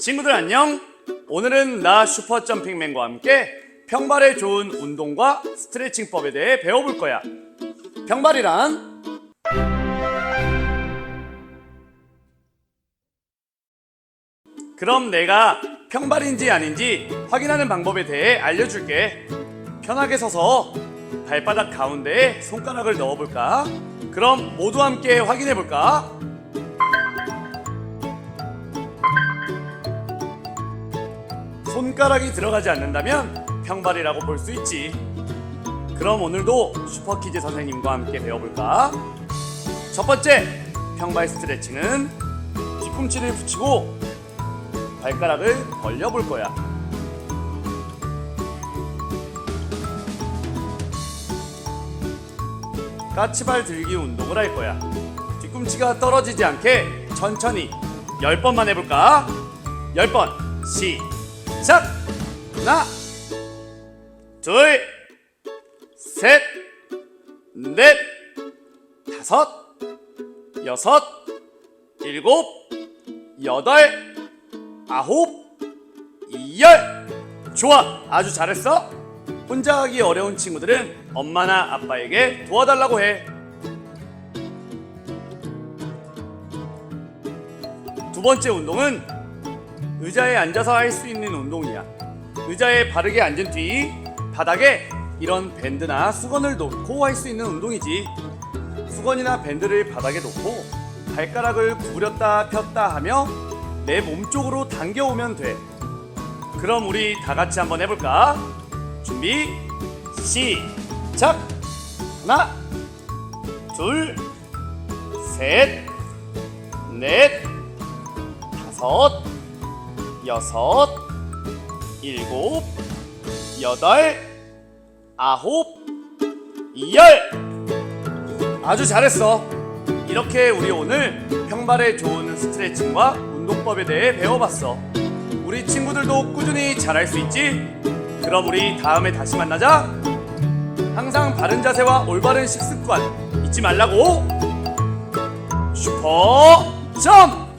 친구들 안녕. 오늘은 나 슈퍼 점핑맨과 함께 평발에 좋은 운동과 스트레칭법에 대해 배워볼 거야. 평발이란 그럼 내가 평발인지 아닌지 확인하는 방법에 대해 알려줄게. 편하게 서서 발바닥 가운데에 손가락을 넣어볼까? 그럼 모두 함께 확인해볼까? 손가락이 들어가지 않는다면 평발이라고 볼 수 있지. 그럼 오늘도 슈퍼키즈 선생님과 함께 배워볼까? 첫 번째, 평발 스트레칭은 뒤꿈치를 붙이고 발가락을 벌려볼 거야. 까치발 들기 운동을 할 거야. 뒤꿈치가 떨어지지 않게 천천히 10번만 해볼까? 10번 시 작! 하나 둘 셋, 넷, 다섯, 여섯, 일곱, 여덟, 아홉, 열. 좋아, 아주 잘했어. 혼자 하기 어려운 친구들은 엄마나 아빠에게 도와달라고 해. 두 번째 운동은 의자에 앉아서 할 수 있는 운동이야. 의자에 바르게 앉은 뒤 바닥에 이런 밴드나 수건을 놓고 할 수 있는 운동이지. 수건이나 밴드를 바닥에 놓고 발가락을 구부렸다 폈다 하며 내 몸 쪽으로 당겨오면 돼. 그럼 우리 다 같이 한번 해볼까? 준비, 시작! 하나, 둘, 셋, 넷, 다섯, 여섯, 일곱, 여덟, 아홉, 열. 아주 잘했어. 이렇게 우리 오늘 평발에 좋은 스트레칭과 운동법에 대해 배워봤어. 우리 친구들도 꾸준히 잘할 수 있지? 그럼 우리 다음에 다시 만나자. 항상 바른 자세와 올바른 식습관 잊지 말라고. 슈퍼 점!